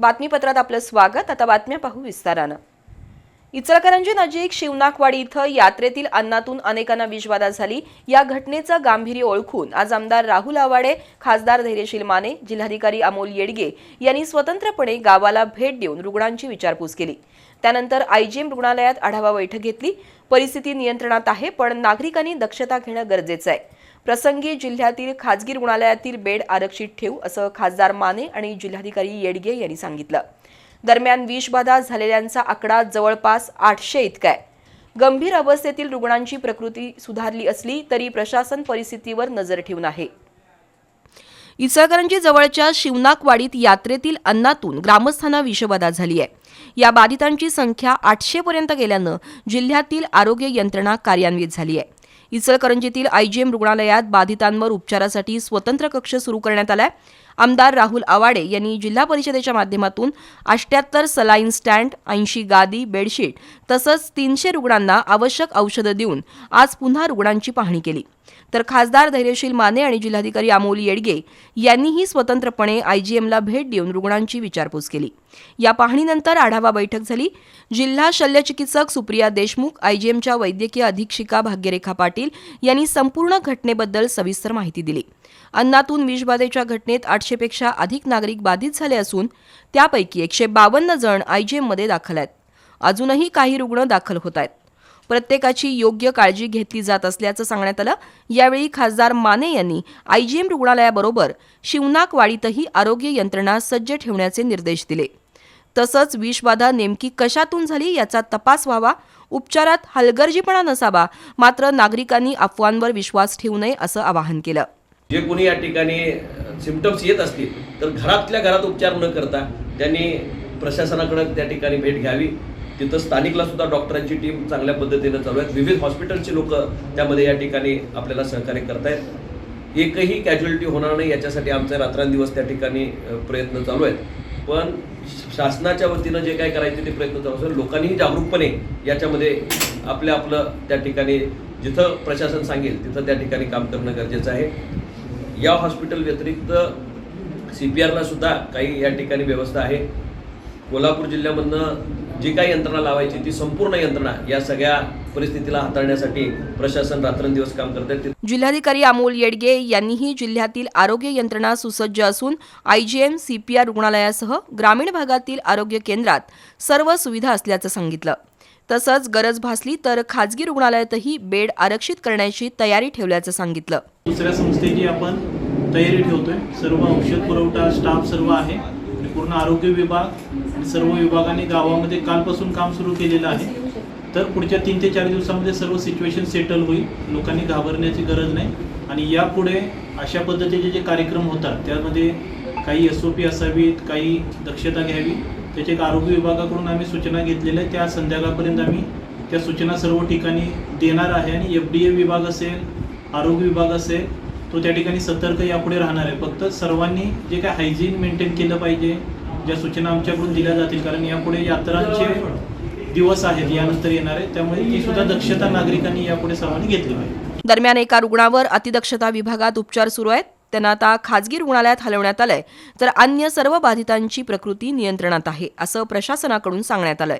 बातमीपत्रात आपलं स्वागत. आता बातम्या पाहू विस्तारानं. इचलकरंजी नजीक शिवनाकवाडी इथं यात्रेतील अन्नातून अनेकांना विषबाधा झाली. या घटनेचं गांभीर्य ओळखून आज आमदार राहुल आवाडे खासदार धैर्यशील माने जिल्हाधिकारी अमोल येडगे यांनी स्वतंत्रपणे गावाला भेट देऊन रुग्णांची विचारपूस केली. त्यानंतर आयजीएम रुग्णालयात आढावा बैठक घेतली. परिस्थिती नियंत्रणात आहे पण नागरिकांनी दक्षता घेणं गरजेचं आहे. प्रसंगी जिल्ह्यातील खाजगी रुग्णालयातील बेड आरक्षित ठेवू असं खासदार माने आणि जिल्हाधिकारी येडगे यांनी सांगितलं. दरम्यान विषबाधा झालेल्यांचा आकडा जवळपास आठशे इतका आहे. गंभीर अवस्थेतील रुग्णांची प्रकृती सुधारली असली तरी प्रशासन परिस्थितीवर नजर ठेवून आहे. इचलकरंजी जवळच्या शिवनाकवाडीत यात्रेतील अन्नातून ग्रामस्थांना विषबाधा झाली आहे. या बाधितांची संख्या आठशे पर्यंत गेल्यानं जिल्ह्यातील आरोग्य यंत्रणा कार्यान्वित झाली आहे. इचलकरंजीतील आयजीएम रुग्णालयात बाधितांवर उपचारासाठी स्वतंत्र कक्ष सुरू करण्यात आलाय. आमदार राहुल आवाडे यांनी जिल्हा परिषदेच्या माध्यमातून अष्ट्याहत्तर सलाईन स्टँड ऐंशी गादी बेडशीट तसंच तीनशे रुग्णांना आवश्यक औषधं देऊन आज पुन्हा रुग्णांची पाहणी केली. तर खासदार धैर्यशील माने आणि जिल्हाधिकारी अमोल येडगे यांनीही स्वतंत्रपणे आयजीएमला भेट देऊन रुग्णांची विचारपूस केली. या पाहणीनंतर आढावा बैठक झाली. जिल्हा शल्यचिकित्सक सुप्रिया देशमुख आयजीएमच्या वैद्यकीय अधीक्षिका भाग्यरेखा पाटील यांनी संपूर्ण घटनेबद्दल सविस्तर माहिती दिली. अन्नातून विषबाधेच्या घटनेत आठशेपेक्षा अधिक नागरिक बाधित झाले असून त्यापैकी एकशे बावन्न जण आयजीएममध्ये दाखल आहेत. अजूनही काही रुग्ण दाखल होत आहेत. प्रत्येकाची योग्य काळजी घेतली जात असल्याचं सांगण्यात आलं. यावेळी खासदार माने यांनी आयजीएम रुग्णालयाबरोबर शिवनाकवाडीतही आरोग्य यंत्रणा सज्ज ठेवण्याचे निर्देश दिले. तसंच विषबाधा नेमकी कशातून झाली याचा तपास व्हावा उपचारात हलगर्जीपणा नसावा मात्र नागरिकांनी अफवांवर विश्वास ठेवू नये असं आवाहन केलं. जे कोणी या ठिकाणी सिमटम्स येत असतील तर घरातल्या घरात उपचार न करता त्यांनी प्रशासनाकडे त्या ठिकाणी भेट घ्यावी. तिथं स्थानिकला सुद्धा डॉक्टरांची टीम चांगल्या पद्धतीनं चालू आहेत. विविध हॉस्पिटलची लोक त्यामध्ये या ठिकाणी आपल्याला सहकार्य करतायत. एकही कॅज्युअलिटी होणार नाही याच्यासाठी आमचे रात्रंदिवस त्या ठिकाणी प्रयत्न चालू आहेत. पण शासनाच्या वतीनं जे काय करायचे ते प्रयत्न चालू असतात लोकांनीही जागरूकपणे याच्यामध्ये आपलं आपलं त्या ठिकाणी जिथं प्रशासन सांगेल तिथं त्या ठिकाणी काम करणं गरजेचं आहे. या हॉस्पिटल व्यतिरिक्त सी पी आरला सुद्धा काही या ठिकाणी व्यवस्था आहे. कोल्हापूर जिल्ह्यामधनं जी काही यंत्रणा लावायची ती संपूर्ण यंत्रणा या सगळ्या परिस्थितीला हाताळण्यासाठी प्रशासन रात्रंदिवस काम करत आहे जिल्हाधिकारी अमोल येडगे यांनीही जिल्ह्यातील आरोग्य यंत्रणा सुसज्ज असून आयजीएम सीपीआर रुग्णालयासह ग्रामीण भागातील आरोग्य केंद्रात सर्व सुविधा असल्याचं सांगितलं. तसंच गरज भासली तर खाजगी रुग्णालयातही बेड आरक्षित करण्याची तयारी ठेवल्याचं सांगितलं. दुसऱ्या संस्थेची आपण तयारी ठेवतोय. सर्व औषध पुरवठा स्टाफ सर्व आहे. आणि पूर्ण आरोग्य विभाग आणि सर्व विभागाने गावामध्ये कालपासून काम सुरू केलेलं आहे. तर पुढच्या तीन ते चार दिवसामध्ये सर्व सिच्युएशन सेटल होईल. लोकांनी घाबरण्याची गरज नाही. आणि यापुढे अशा पद्धतीचे जे कार्यक्रम होतात त्यामध्ये काही एस ओ पी असावीत काही दक्षता घ्यावी त्याचे आरोग्य विभागाकडून आम्ही सूचना घेतलेल्या त्या संध्याकाळपर्यंत आम्ही त्या सूचना सर्व ठिकाणी देणार आहे. आणि एफ डी ए विभाग असेल आरोग्य विभाग असेल तो त्या ठिकाणी सतर्क यापुढे राहणार आहे. फक्त सर्वांनी जे काय हायजीन मेंटेन केलं पाहिजे ज्या सूचना आमच्याकडून दिल्या जातील कारण यापुढे यात्रांचे दिवस आहेत यानंतर येणार आहेत त्यामुळे ती सुद्धा दक्षता नागरिकांनी यापुढे सर्वांनी घेतली पाहिजे. दरम्यान एका रुग्णावर अतिदक्षता विभागात उपचार सुरू आहेत. त्यांना आता खाजगी रुग्णालयात हलवण्यात आलंय. तर अन्य सर्व बाधितांची प्रकृती नियंत्रणात आहे असं प्रशासनाकडून सांगण्यात आलंय.